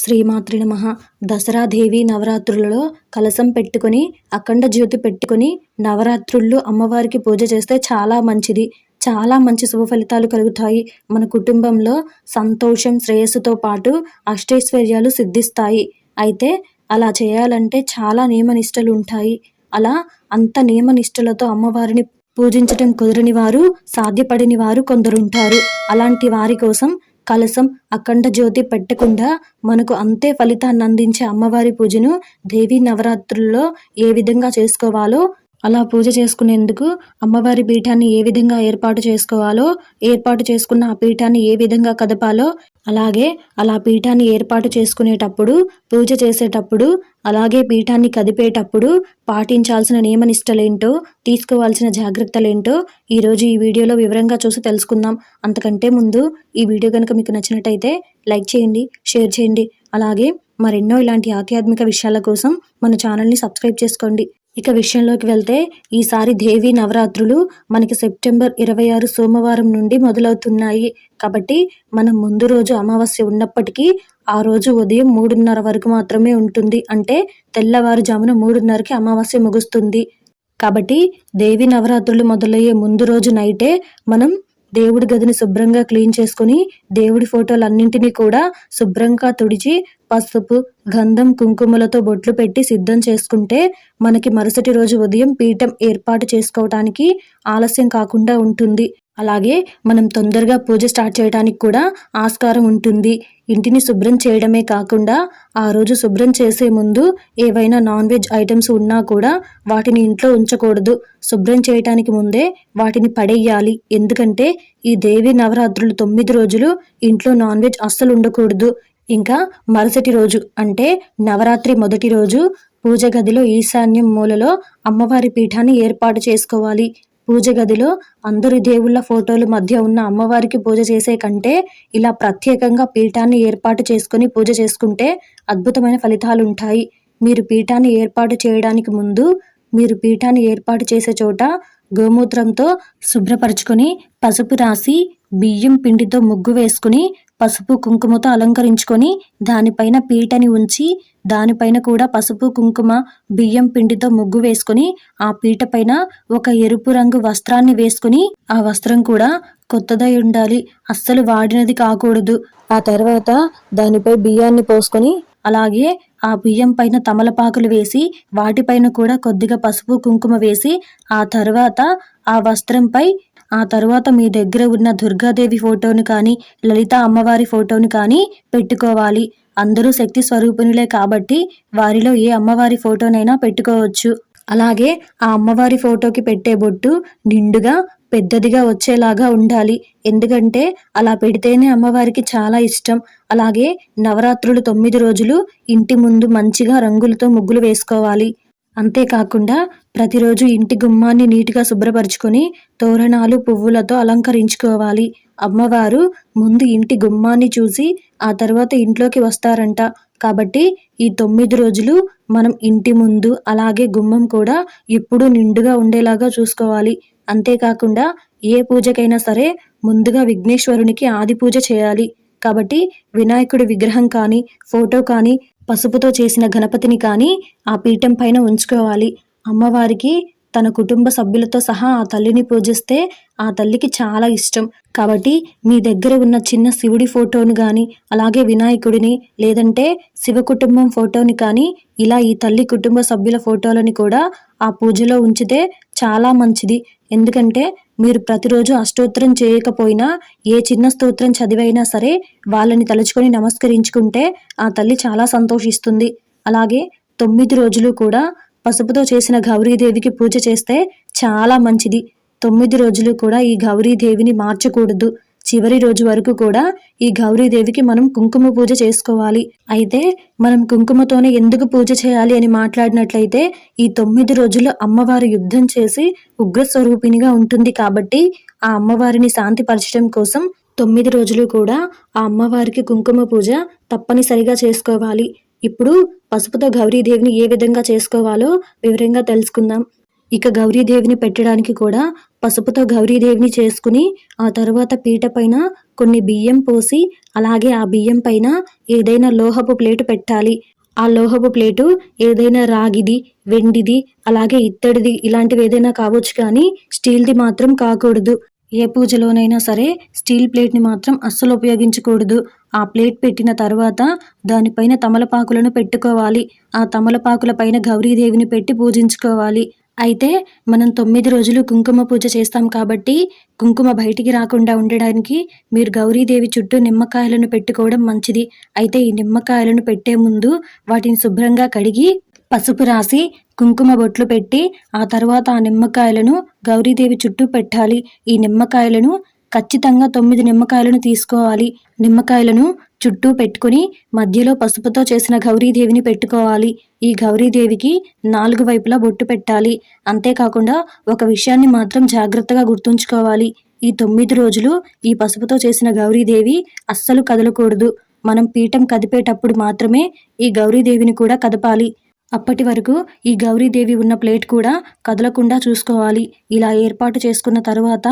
శ్రీమాతృ నమ. దసరా దేవి నవరాత్రులలో కలసం పెట్టుకొని అఖండ జ్యోతి పెట్టుకొని నవరాత్రుల్లో అమ్మవారికి పూజ చేస్తే చాలా మంచిది. చాలా మంచి శుభ ఫలితాలు కలుగుతాయి. మన కుటుంబంలో సంతోషం శ్రేయస్సుతో పాటు అష్టైశ్వర్యాలు సిద్ధిస్తాయి. అయితే అలా చేయాలంటే చాలా నియమనిష్టలు ఉంటాయి. అలా అంత నియమనిష్టలతో అమ్మవారిని పూజించటం కుదరని వారు సాధ్యపడని వారు కొందరుంటారు. అలాంటి వారి కోసం కలసం అఖండ జ్యోతి పెట్టకుండా మనకు అంతే ఫలితాన్ని అందించే అమ్మవారి పూజను దేవీ నవరాత్రుల్లో ఏ విధంగా చేసుకోవాలో అలా పూజ చేసుకునేందుకు అమ్మవారి పీఠాన్ని ఏ విధంగా ఏర్పాటు చేసుకోవాలో ఏర్పాటు చేసుకున్న ఆ పీఠాన్ని ఏ విధంగా కదపాలో అలాగే అలా పీఠాన్ని ఏర్పాటు చేసుకునేటప్పుడు పూజ చేసేటప్పుడు అలాగే పీఠాన్ని కదిపేటప్పుడు పాటించాల్సిన నియమనిష్టలేంటో తీసుకోవాల్సిన జాగ్రత్తలేంటో ఈరోజు ఈ వీడియోలో వివరంగా చూసి తెలుసుకుందాం. అంతకంటే ముందు ఈ వీడియో కనుక మీకు నచ్చినట్టయితే లైక్ చేయండి షేర్ చేయండి. అలాగే మరెన్నో ఇలాంటి ఆధ్యాత్మిక విషయాల కోసం మన ఛానల్ని సబ్స్క్రైబ్ చేసుకోండి. ఇక విషయంలోకి వెళ్తే ఈసారి దేవి నవరాత్రులు మనకి సెప్టెంబర్ ఇరవై ఆరు సోమవారం నుండి మొదలవుతున్నాయి. కాబట్టి మనం ముందు రోజు అమావాస్య ఉన్నప్పటికీ ఆ రోజు ఉదయం మూడున్నర వరకు మాత్రమే ఉంటుంది. అంటే తెల్లవారుజామున మూడున్నరకి అమావాస్య ముగుస్తుంది. కాబట్టి దేవి నవరాత్రులు మొదలయ్యే ముందు రోజు నైటే మనం దేవుడి గదిని శుభ్రంగా క్లీన్ చేసుకుని దేవుడి ఫోటోలన్నింటినీ కూడా శుభ్రంగా తుడిచి పసుపు గంధం కుంకుమలతో బొట్లు పెట్టి సిద్ధం చేసుకుంటే మనకి మరుసటి రోజు ఉదయం పీఠం ఏర్పాటు చేసుకోవటానికి ఆలస్యం కాకుండా ఉంటుంది. అలాగే మనం తొందరగా పూజ స్టార్ట్ చేయడానికి కూడా ఆస్కారం ఉంటుంది. ఇంటిని శుభ్రం చేయడమే కాకుండా ఆ రోజు శుభ్రం చేసే ముందు ఏవైనా నాన్ వెజ్ ఐటమ్స్ ఉన్నా కూడా వాటిని ఇంట్లో ఉంచకూడదు. శుభ్రం చేయటానికి ముందే వాటిని పడేయాలి. ఎందుకంటే ఈ దేవి నవరాత్రులు తొమ్మిది రోజులు ఇంట్లో నాన్ వెజ్ అస్సలు ఉండకూడదు. ఇంకా మరుసటి రోజు అంటే నవరాత్రి మొదటి రోజు పూజ గదిలో ఈశాన్యం మూలలో అమ్మవారి పీఠాన్ని ఏర్పాటు చేసుకోవాలి. పూజ గదిలో అందరి దేవుళ్ళ ఫోటోలు మధ్య ఉన్న అమ్మవారికి పూజ చేసే కంటే ఇలా ప్రత్యేకంగా పీఠాన్ని ఏర్పాటు చేసుకుని పూజ చేసుకుంటే అద్భుతమైన ఫలితాలు ఉంటాయి. మీరు పీఠాన్ని ఏర్పాటు చేయడానికి ముందు మీరు పీఠాన్ని ఏర్పాటు చేసే చోట గోమూత్రంతో శుభ్రపరచుకొని పసుపు రాసి బియ్యం పిండితో ముగ్గు వేసుకుని పసుపు కుంకుమతో అలంకరించుకొని దానిపైన పీటని ఉంచి దానిపైన కూడా పసుపు కుంకుమ బియ్యం పిండితో ముగ్గు వేసుకొని ఆ పీట పైన ఒక ఎరుపు రంగు వస్త్రాన్ని వేసుకుని ఆ వస్త్రం కూడా కొత్తదై ఉండాలి. అస్సలు వాడినది కాకూడదు. ఆ తర్వాత దానిపై బియ్యాన్ని పోసుకొని అలాగే ఆ బియ్యం పైన తమలపాకులు వేసి వాటిపైన కూడా కొద్దిగా పసుపు కుంకుమ వేసి ఆ తర్వాత ఆ వస్త్రంపై ఆ తర్వాత మీ దగ్గర ఉన్న దుర్గాదేవి ఫోటోను కానీ లలిత అమ్మవారి ఫోటోను కానీ పెట్టుకోవాలి. అందరూ శక్తి స్వరూపిణులే కాబట్టి వారిలో ఏ అమ్మవారి ఫోటోనైనా పెట్టుకోవచ్చు. అలాగే ఆ అమ్మవారి ఫోటోకి పెట్టే బొట్టు నిండుగా పెద్దదిగా వచ్చేలాగా ఉండాలి. ఎందుకంటే అలా పెడితేనే అమ్మవారికి చాలా ఇష్టం. అలాగే నవరాత్రులు తొమ్మిది రోజులు ఇంటి ముందు మంచిగా రంగులతో ముగ్గులు వేసుకోవాలి. అంతేకాకుండా ప్రతిరోజు ఇంటి గుమ్మాన్ని నీటిగా శుభ్రపరుచుకొని తోరణాలు పువ్వులతో అలంకరించుకోవాలి. అమ్మవారు ముందు ఇంటి గుమ్మాన్ని చూసి ఆ తర్వాత ఇంట్లోకి వస్తారంట. కాబట్టి ఈ తొమ్మిది రోజులు మనం ఇంటి ముందు అలాగే గుమ్మం కూడా ఎప్పుడూ నిండుగా ఉండేలాగా చూసుకోవాలి. అంతేకాకుండా ఏ పూజకైనా సరే ముందుగా విఘ్నేశ్వరునికి ఆది పూజ చేయాలి. కాబట్టి వినాయకుడి విగ్రహం కానీ ఫోటో కానీ పసుపుతో చేసిన గణపతిని కానీ ఆ పీఠం పైన ఉంచుకోవాలి. అమ్మవారికి తన కుటుంబ సభ్యులతో సహా ఆ తల్లిని పూజిస్తే ఆ తల్లికి చాలా ఇష్టం. కాబట్టి మీ దగ్గర ఉన్న చిన్న శివుడి ఫోటోని కానీ అలాగే వినాయకుడిని లేదంటే శివ కుటుంబం ఫోటోని కానీ ఇలా ఈ తల్లి కుటుంబ సభ్యుల ఫోటోలని కూడా ఆ పూజలో ఉంచితే చాలా మంచిది. ఎందుకంటే మీరు ప్రతిరోజు అష్టోత్తరం చేయకపోయినా ఏ చిన్న స్తోత్రం చదివైనా సరే వాళ్ళని తలుచుకొని నమస్కరించుకుంటే ఆ తల్లి చాలా సంతోషిస్తుంది. అలాగే తొమ్మిది రోజులు కూడా పసుపుతో చేసిన గౌరీదేవికి పూజ చేస్తే చాలా మంచిది. తొమ్మిది రోజులు కూడా ఈ గౌరీదేవిని మార్చకూడదు. చివరి రోజు వరకు కూడా ఈ గౌరీదేవికి మనం కుంకుమ పూజ చేసుకోవాలి. అయితే మనం కుంకుమతోనే ఎందుకు పూజ చేయాలి అని మాట్లాడినట్లయితే ఈ తొమ్మిది రోజులు అమ్మవారు యుద్ధం చేసి ఉగ్రస్వరూపిణిగా ఉంటుంది కాబట్టి ఆ అమ్మవారిని శాంతిపరచడం కోసం తొమ్మిది రోజులు కూడా ఆ అమ్మవారికి కుంకుమ పూజ తప్పనిసరిగా చేసుకోవాలి. ఇప్పుడు పసుపుతో గౌరీదేవిని ఏ విధంగా చేసుకోవాలో వివరంగా తెలుసుకుందాం. ఇక గౌరీదేవిని పెట్టడానికి కూడా పసుపుతో గౌరీదేవిని చేసుకుని ఆ తర్వాత పీట పైన కొన్ని బియ్యం పోసి అలాగే ఆ బియ్యం పైన ఏదైనా లోహపు ప్లేటు పెట్టాలి. ఆ లోహపు ప్లేటు ఏదైనా రాగిది వెండిది అలాగే ఇత్తడిది ఇలాంటివి ఏదైనా కావచ్చు కానీ స్టీల్ది మాత్రం కాకూడదు. ఏ పూజలోనైనా సరే స్టీల్ ప్లేట్ని మాత్రం అస్సలు ఉపయోగించకూడదు. ఆ ప్లేట్ పెట్టిన తర్వాత దానిపైన తమలపాకులను పెట్టుకోవాలి. ఆ తమలపాకుల పైన గౌరీదేవిని పెట్టి పూజించుకోవాలి. అయితే మనం తొమ్మిది రోజులు కుంకుమ పూజ చేస్తాం కాబట్టి కుంకుమ బయటికి రాకుండా ఉండడానికి మీరు గౌరీదేవి చుట్టూ నిమ్మకాయలను పెట్టుకోవడం మంచిది. అయితే ఈ నిమ్మకాయలను పెట్టే ముందు వాటిని శుభ్రంగా కడిగి పసుపు రాసి కుంకుమ బొట్లు పెట్టి ఆ తర్వాత ఆ నిమ్మకాయలను గౌరీదేవి చుట్టూ పెట్టాలి. ఈ నిమ్మకాయలను ఖచ్చితంగా తొమ్మిది నిమ్మకాయలను తీసుకోవాలి. నిమ్మకాయలను చుట్టూ పెట్టుకుని మధ్యలో పసుపుతో చేసిన గౌరీదేవిని పెట్టుకోవాలి. ఈ గౌరీదేవికి నాలుగు వైపులా బొట్టు పెట్టాలి. అంతేకాకుండా ఒక విషయాన్ని మాత్రం జాగ్రత్తగా గుర్తుంచుకోవాలి. ఈ తొమ్మిది రోజులు ఈ పసుపుతో చేసిన గౌరీదేవి అస్సలు కదలకూడదు. మనం పీఠం కదిపేటప్పుడు మాత్రమే ఈ గౌరీదేవిని కూడా కదపాలి. అప్పటి వరకు ఈ గౌరీదేవి ఉన్న ప్లేట్ కూడా కదలకుండా చూసుకోవాలి. ఇలా ఏర్పాటు చేసుకున్న తరువాత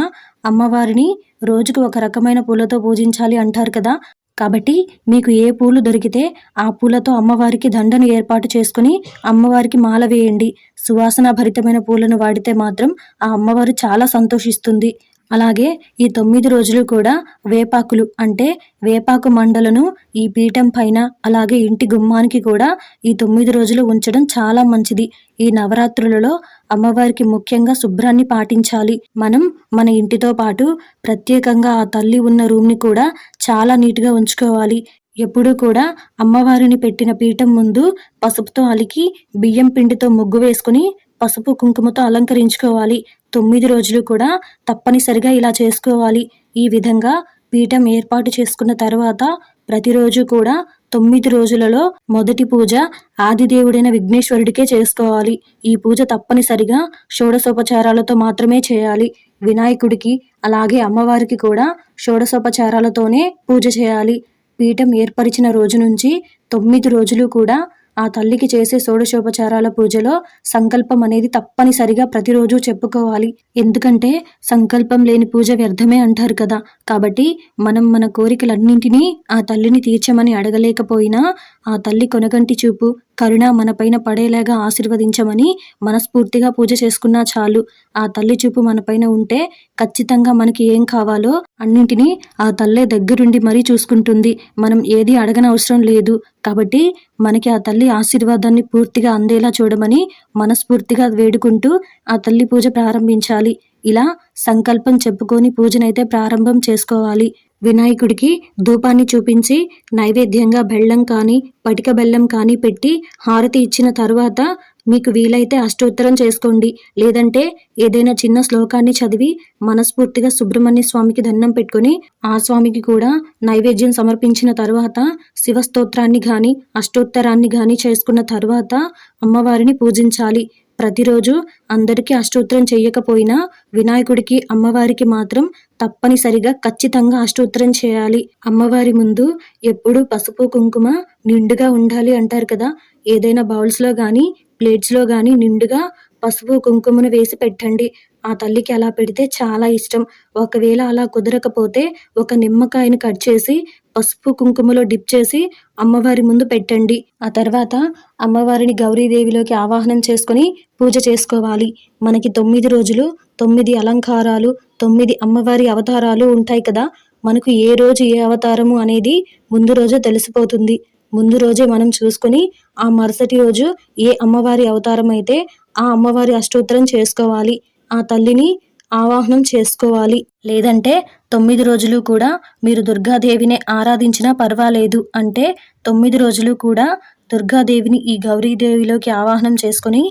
అమ్మవారిని రోజుకు ఒక రకమైన పూలతో పూజించాలి అంటారు కదా. కాబట్టి మీకు ఏ పూలు దొరికితే ఆ పూలతో అమ్మవారికి దండను ఏర్పాటు చేసుకుని అమ్మవారికి మాల వేయండి. సువాసన భరితమైన పూలను వాడితే మాత్రం ఆ అమ్మవారు చాలా సంతోషిస్తుంది. అలాగే ఈ తొమ్మిది రోజులు కూడా వేపాకులు అంటే వేపాకు మండలను ఈ పీఠం పైన అలాగే ఇంటి గుమ్మానికి కూడా ఈ తొమ్మిది రోజులు ఉంచడం చాలా మంచిది. ఈ నవరాత్రులలో అమ్మవారికి ముఖ్యంగా శుభ్రాన్ని పాటించాలి. మనం మన ఇంటితో పాటు ప్రత్యేకంగా ఆ తల్లి ఉన్న రూమ్ని కూడా చాలా నీట్గా ఉంచుకోవాలి. ఎప్పుడూ కూడా అమ్మవారిని పెట్టిన పీఠం ముందు పసుపుతో అలికి బియ్యం పిండితో ముగ్గు వేసుకుని పసుపు కుంకుమతో అలంకరించుకోవాలి. తొమ్మిది రోజులు కూడా తప్పనిసరిగా ఇలా చేసుకోవాలి. ఈ విధంగా పీఠం ఏర్పాటు చేసుకున్న తర్వాత ప్రతిరోజు కూడా తొమ్మిది రోజులలో మొదటి పూజ ఆదిదేవుడైన విఘ్నేశ్వరుడికే చేసుకోవాలి. ఈ పూజ తప్పనిసరిగా షోడసోపచారాలతో మాత్రమే చేయాలి. వినాయకుడికి అలాగే అమ్మవారికి కూడా షోడసోపచారాలతోనే పూజ చేయాలి. పీఠం ఏర్పరిచిన రోజు నుంచి తొమ్మిది రోజులు కూడా ఆ తల్లికి చేసే షోడశోపచారాల పూజలో సంకల్పం అనేది తప్పనిసరిగా ప్రతిరోజు చెప్పుకోవాలి. ఎందుకంటే సంకల్పం లేని పూజ వ్యర్థమే అంటారు కదా. కాబట్టి మనం మన కోరికలన్నింటినీ ఆ తల్లిని తీర్చమని అడగలేకపోయినా ఆ తల్లి కొనగంటి చూపు కరుణ మనపైన పడేలాగా ఆశీర్వదించమని మనస్ఫూర్తిగా పూజ చేసుకున్నా చాలు. ఆ తల్లి చూపు మనపైన ఉంటే ఖచ్చితంగా మనకి ఏం కావాలో అన్నింటినీ ఆ తల్లే దగ్గరుండి మరీ చూసుకుంటుంది. మనం ఏది అడగనవసరం లేదు. కాబట్టి మనకి ఆ తల్లి ఆశీర్వాదాన్ని పూర్తిగా అందేలా చూడమని మనస్ఫూర్తిగా వేడుకుంటూ ఆ తల్లి పూజ ప్రారంభించాలి. ఇలా సంకల్పం చెప్పుకొని పూజనైతే ప్రారంభం చేసుకోవాలి. వినాయకుడికి ధూపాన్ని చూపించి నైవేద్యంగా బెల్లం కానీ పటిక బెల్లం కానీ పెట్టి హారతి ఇచ్చిన తర్వాత మీకు వీలైతే అష్టోత్తరం చేసుకోండి. లేదంటే ఏదైనా చిన్న శ్లోకాన్ని చదివి మనస్ఫూర్తిగా సుబ్రహ్మణ్య స్వామికి దండం పెట్టుకొని ఆ స్వామికి కూడా నైవేద్యం సమర్పించిన తర్వాత శివస్తోత్రాన్ని కానీ అష్టోత్తరాన్ని కానీ చేసుకున్న తర్వాత అమ్మవారిని పూజించాలి. ప్రతిరోజు అందరికీ అష్టోత్తరం చేయకపోయినా వినాయకుడికి అమ్మవారికి మాత్రం తప్పనిసరిగా ఖచ్చితంగా అష్టోత్తరం చేయాలి. అమ్మవారి ముందు ఎప్పుడూ పసుపు కుంకుమ నిండుగా ఉండాలి అంటారు కదా. ఏదైనా బౌల్స్లో కానీ ప్లేట్స్లో కానీ నిండుగా పసుపు కుంకుమను వేసి పెట్టండి. ఆ తల్లికి అలా పెడితే చాలా ఇష్టం. ఒకవేళ అలా కుదరకపోతే ఒక నిమ్మకాయని కట్ చేసి పసుపు కుంకుమలో డిప్ చేసి అమ్మవారి ముందు పెట్టండి. ఆ తర్వాత అమ్మవారిని గౌరీదేవిలోకి ఆవాహనం చేసుకొని పూజ చేసుకోవాలి. మనకి తొమ్మిది రోజులు తొమ్మిది అలంకారాలు తొమ్మిది అమ్మవారి అవతారాలు ఉంటాయి కదా. మనకు ఏ రోజు ఏ అవతారము అనేది ముందు రోజే తెలిసిపోతుంది. ముందు రోజే మనం చూసుకొని ఆ మరుసటి రోజు ఏ అమ్మవారి అవతారం అయితే ఆ అమ్మవారి అష్టోత్తరం చేసుకోవాలి. ఆ తల్లిని ఆవాహనం చేసుకోవాలి. లేదంటే తొమ్మిది రోజులు కూడా మీరు దుర్గాదేవిని ఆరాధించినా పర్వాలేదు అంటే తొమ్మిది రోజులు కూడా దుర్గాదేవిని ఈ గౌరీదేవిలోకి ఆవాహనం చేసుకొని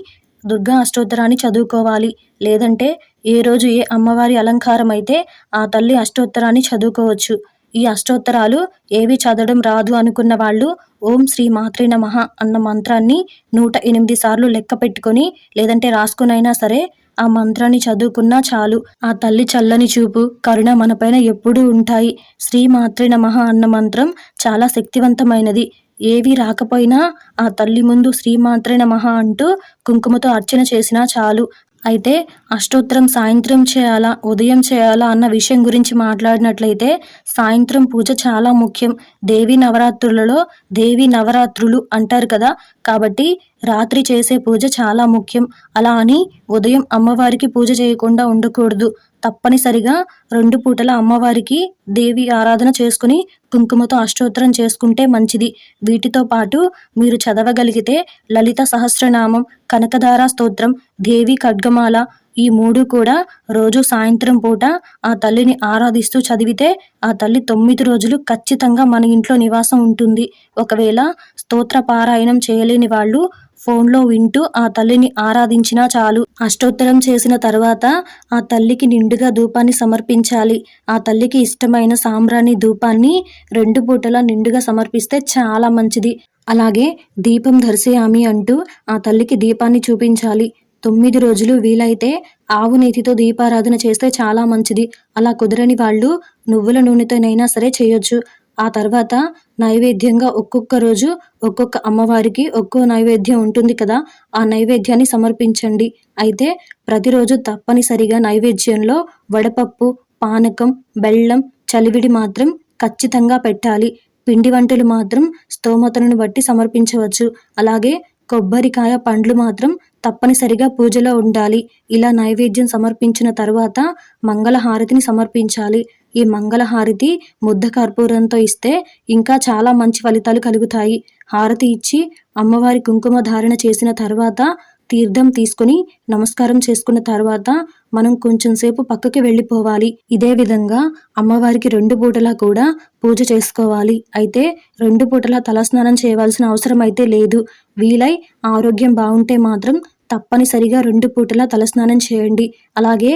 దుర్గా అష్టోత్తరాన్ని చదువుకోవాలి. లేదంటే ఏ రోజు ఏ అమ్మవారి అలంకారం అయితే ఆ తల్లి అష్టోత్తరాన్ని చదువుకోవచ్చు. ఈ అష్టోత్తరాలు ఏవి చదవడం రాదు అనుకున్న వాళ్ళు ఓం శ్రీ మాత్రే నమః అన్న మంత్రాన్ని నూట ఎనిమిది సార్లు లెక్క పెట్టుకొని లేదంటే రాసుకునైనా సరే ఆ మంత్రాన్ని చదువుకున్నా చాలు. ఆ తల్లి చల్లని చూపు కరుణ మనపైన ఎప్పుడూ ఉంటాయి. శ్రీ మాత్రే నమః అన్న మంత్రం చాలా శక్తివంతమైనది. ఏవి రాకపోయినా ఆ తల్లి ముందు శ్రీమాత్రే నమః అంటూ కుంకుమతో అర్చన చేసినా చాలు. అయితే అష్టోత్తరం సాయంత్రం చేయాలా ఉదయం చేయాలా అన్న విషయం గురించి మాట్లాడినట్లయితే సాయంత్రం పూజ చాలా ముఖ్యం. దేవి నవరాత్రులలో దేవి నవరాత్రులు అంటారు కదా కాబట్టి రాత్రి చేసే పూజ చాలా ముఖ్యం. అలా అని ఉదయం అమ్మవారికి పూజ చేయకుండా ఉండకూడదు. తప్పనిసరిగా రెండు పూటల అమ్మవారికి దేవి ఆరాధన చేసుకుని కుంకుమతో అష్టోత్తరం చేసుకుంటే మంచిది. వీటితో పాటు మీరు చదవగలిగితే లలిత సహస్రనామం కనకధారా స్తోత్రం దేవి ఖడ్గమాల ఈ మూడు కూడా రోజు సాయంత్రం పూట ఆ తల్లిని ఆరాధిస్తూ చదివితే ఆ తల్లి తొమ్మిది రోజులు ఖచ్చితంగా మన ఇంట్లో నివాసం ఉంటుంది. ఒకవేళ స్తోత్ర పారాయణం చేయలేని వాళ్ళు ఫోన్లో వింటూ ఆ తల్లిని ఆరాధించినా చాలు. అష్టోత్తరం చేసిన తర్వాత ఆ తల్లికి నిండుగా ధూపాన్ని సమర్పించాలి. ఆ తల్లికి ఇష్టమైన సాంబ్రాణి ధూపాన్ని రెండు పూటలా నిండుగా సమర్పిస్తే చాలా మంచిది. అలాగే దీపం దర్శయామి అంటూ ఆ తల్లికి దీపాన్ని చూపించాలి. తొమ్మిది రోజులు వీలైతే ఆవు నేతితో దీపారాధన చేస్తే చాలా మంచిది. అలా కుదరని వాళ్ళు నువ్వుల నూనెతోనైనా సరే చేయొచ్చు. ఆ తర్వాత నైవేద్యంగా ఒక్కొక్క రోజు ఒక్కొక్క అమ్మవారికి ఒక్కో నైవేద్యం ఉంటుంది కదా ఆ నైవేద్యాన్ని సమర్పించండి. అయితే ప్రతిరోజు తప్పనిసరిగా నైవేద్యంలో వడపప్పు పానకం బెల్లం చలివిడి మాత్రం ఖచ్చితంగా పెట్టాలి. పిండి వంటలు మాత్రం స్తోమతను బట్టి సమర్పించవచ్చు. అలాగే కొబ్బరికాయ పండ్లు మాత్రం తప్పనిసరిగా పూజలో ఉండాలి. ఇలా నైవేద్యం సమర్పించిన తర్వాత మంగళహారతిని సమర్పించాలి. ఈ మంగళహారతి ముద్ద కర్పూరంతో ఇస్తే ఇంకా చాలా మంచి ఫలితాలు కలుగుతాయి. హారతి ఇచ్చి అమ్మవారి కుంకుమ ధారణ చేసిన తర్వాత తీర్థం తీసుకుని నమస్కారం చేసుకున్న తర్వాత మనం కొంచెం సేపు పక్కకి వెళ్ళిపోవాలి. ఇదే విధంగా అమ్మవారికి రెండు పూటలా కూడా పూజ చేసుకోవాలి. అయితే రెండు పూటలా తలస్నానం చేయవలసిన అవసరం అయితే లేదు. వీలై ఆరోగ్యం బాగుంటే మాత్రం తప్పనిసరిగా రెండు పూటలా తలస్నానం చేయండి. అలాగే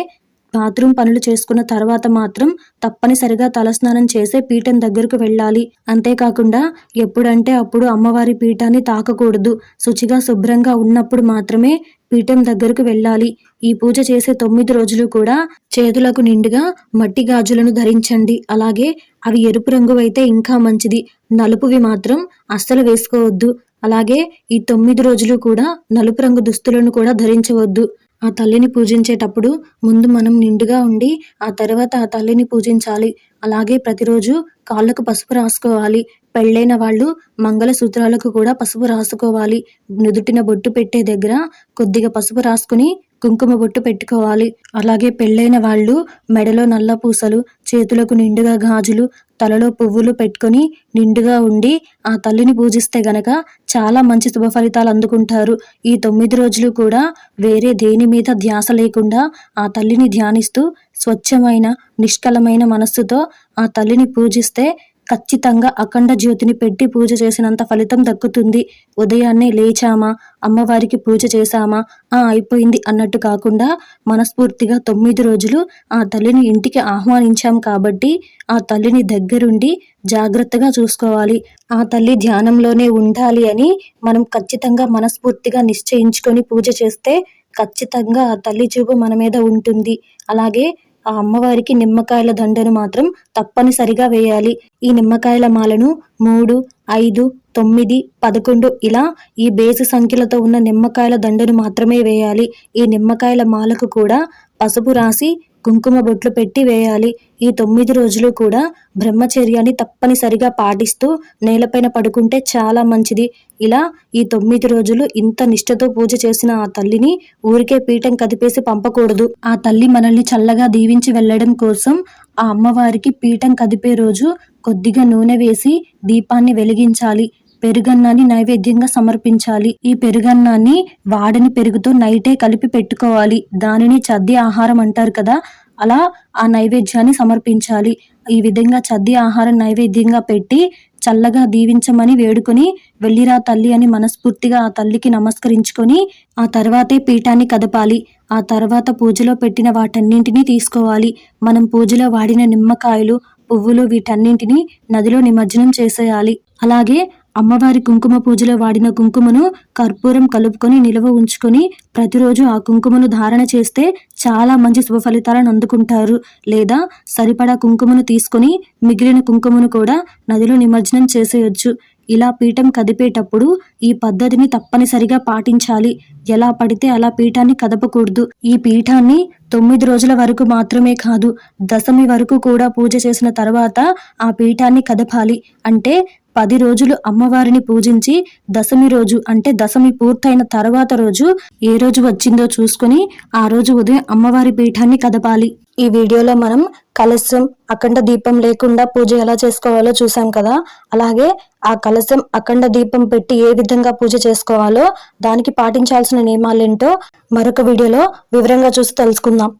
బాత్రూమ్ పనులు చేసుకున్న తర్వాత మాత్రం తప్పనిసరిగా తలస్నానం చేసే పీఠం దగ్గరకు వెళ్ళాలి. అంతేకాకుండా ఎప్పుడంటే అప్పుడు అమ్మవారి పీఠాన్ని తాకకూడదు. శుచిగా శుభ్రంగా ఉన్నప్పుడు మాత్రమే పీఠం దగ్గరకు వెళ్ళాలి. ఈ పూజ చేసే తొమ్మిది రోజులు కూడా చేతులకు నిండుగా మట్టి గాజులను ధరించండి. అలాగే అవి ఎరుపు రంగు అయితే ఇంకా మంచిది. నలుపువి మాత్రం అస్సలు వేసుకోవద్దు. అలాగే ఈ తొమ్మిది రోజులు కూడా నలుపు రంగు దుస్తులను కూడా ధరించవద్దు. ఆ తల్లిని పూజించేటప్పుడు ముందు మనం నిండుగా ఉండి ఆ తర్వాత ఆ తల్లిని పూజించాలి. అలాగే ప్రతిరోజు కాళ్ళకు పసుపు రాసుకోవాలి. పెళ్ళైన వాళ్ళు మంగళసూత్రాలకు కూడా పసుపు రాసుకోవాలి. నుదుటిన బొట్టు పెట్టే దగ్గర కొద్దిగా పసుపు రాసుకుని కుంకుమ బొట్టు పెట్టుకోవాలి. అలాగే పెళ్ళైన వాళ్ళు మెడలో నల్ల పూసలు చేతులకు నిండుగా గాజులు తలలో పువ్వులు పెట్టుకొని నిండుగా ఉండి ఆ తల్లిని పూజిస్తే గనక చాలా మంచి శుభ ఫలితాలు అందుకుంటారు. ఈ తొమ్మిది రోజులు కూడా వేరే దేని మీద ధ్యాస లేకుండా ఆ తల్లిని ధ్యానిస్తూ స్వచ్ఛమైన నిష్కలమైన మనస్సుతో ఆ తల్లిని పూజిస్తే ఖచ్చితంగా అఖండ జ్యోతిని పెట్టి పూజ చేసినంత ఫలితం దక్కుతుంది. ఉదయాన్నే లేచామా? అమ్మవారికి పూజ చేశామా? ఆ అయిపోయింది అన్నట్టు కాకుండా మనస్ఫూర్తిగా తొమ్మిది రోజులు ఆ తల్లిని ఇంటికి ఆహ్వానించాం కాబట్టి ఆ తల్లిని దగ్గరుండి జాగ్రత్తగా చూసుకోవాలి. ఆ తల్లి ధ్యానంలోనే ఉండాలి అని మనం ఖచ్చితంగా మనస్ఫూర్తిగా నిశ్చయించుకొని పూజ చేస్తే ఖచ్చితంగా ఆ తల్లి చూపు మన మీద ఉంటుంది. అలాగే ఆ అమ్మవారికి నిమ్మకాయల దండను మాత్రం తప్పనిసరిగా వేయాలి. ఈ నిమ్మకాయల మాలను మూడు ఐదు తొమ్మిది పదకొండు ఇలా ఈ బేసు సంఖ్యలతో ఉన్న నిమ్మకాయల దండను మాత్రమే వేయాలి. ఈ నిమ్మకాయల మాలకు కూడా పసుపు రాసి కుంకుమ బొట్లు పెట్టి వేయాలి. ఈ తొమ్మిది రోజులు కూడా బ్రహ్మచర్యాన్ని తప్పనిసరిగా పాటిస్తూ నేలపైన పడుకుంటే చాలా మంచిది. ఇలా ఈ తొమ్మిది రోజులు ఇంత నిష్ఠతో పూజ చేసిన ఆ తల్లిని ఊరికే పీఠం కదిపేసి పంపకూడదు. ఆ తల్లి మనల్ని చల్లగా దీవించి వెళ్ళడం కోసం ఆ అమ్మవారికి పీఠం కదిపే రోజు కొద్దిగా నూనె వేసి దీపాన్ని వెలిగించాలి. పెరుగన్నాన్ని నైవేద్యంగా సమర్పించాలి. ఈ పెరుగన్నాన్ని వాడని పెరుగుతో నైటే కలిపి పెట్టుకోవాలి. దానిని చద్ది ఆహారం అంటారు కదా అలా ఆ నైవేద్యాన్ని సమర్పించాలి. ఈ విధంగా చద్ది ఆహారం నైవేద్యంగా పెట్టి చల్లగా దీవించమని వేడుకొని వెళ్ళిరా తల్లి అని మనస్ఫూర్తిగా ఆ తల్లికి నమస్కరించుకొని ఆ తర్వాతే పీఠాన్ని కదపాలి. ఆ తర్వాత పూజలో పెట్టిన వాటన్నింటినీ తీసుకోవాలి. మనం పూజలో వాడిన నిమ్మకాయలు పువ్వులు వీటన్నింటినీ నదిలో నిమజ్జనం చేసేయాలి. అలాగే అమ్మవారి కుంకుమ పూజలో వాడిన కుంకుమను కర్పూరం కలుపుకొని నిలవ ఉంచుకొని ప్రతిరోజు ఆ కుంకుమను ధారణ చేస్తే చాలా మంచి శుభ ఫలితాలను అందుకుంటారు. లేదా సరిపడా కుంకుమను తీసుకొని మిగిలిన కుంకుమను కూడా నదిలో నిమజ్జనం చేసేయొచ్చు. ఇలా పీఠం కదిపేటప్పుడు ఈ పద్ధతిని తప్పనిసరిగా పాటించాలి. ఎలా పడితే అలా పీఠాన్ని కదపకూడదు. ఈ పీఠాన్ని తొమ్మిది రోజుల వరకు మాత్రమే కాదు దశమి వరకు కూడా పూజ చేసిన తర్వాత ఆ పీఠాన్ని కదపాలి. అంటే పది రోజులు అమ్మవారిని పూజించి దశమి రోజు అంటే దశమి పూర్తయిన తర్వాత రోజు ఏ రోజు వచ్చిందో చూసుకొని ఆ రోజు ఉదయం అమ్మవారి పీఠాన్ని కదపాలి. ఈ వీడియోలో మనం కలశం అఖండ దీపం లేకుండా పూజ ఎలా చేసుకోవాలో చూసాం కదా. అలాగే ఆ కలశం అఖండ దీపం పెట్టి ఏ విధంగా పూజ చేసుకోవాలో దానికి పాటించాల్సిన నియమాలేంటో మరొక వీడియోలో వివరంగా చూసి తెలుసుకుందాం.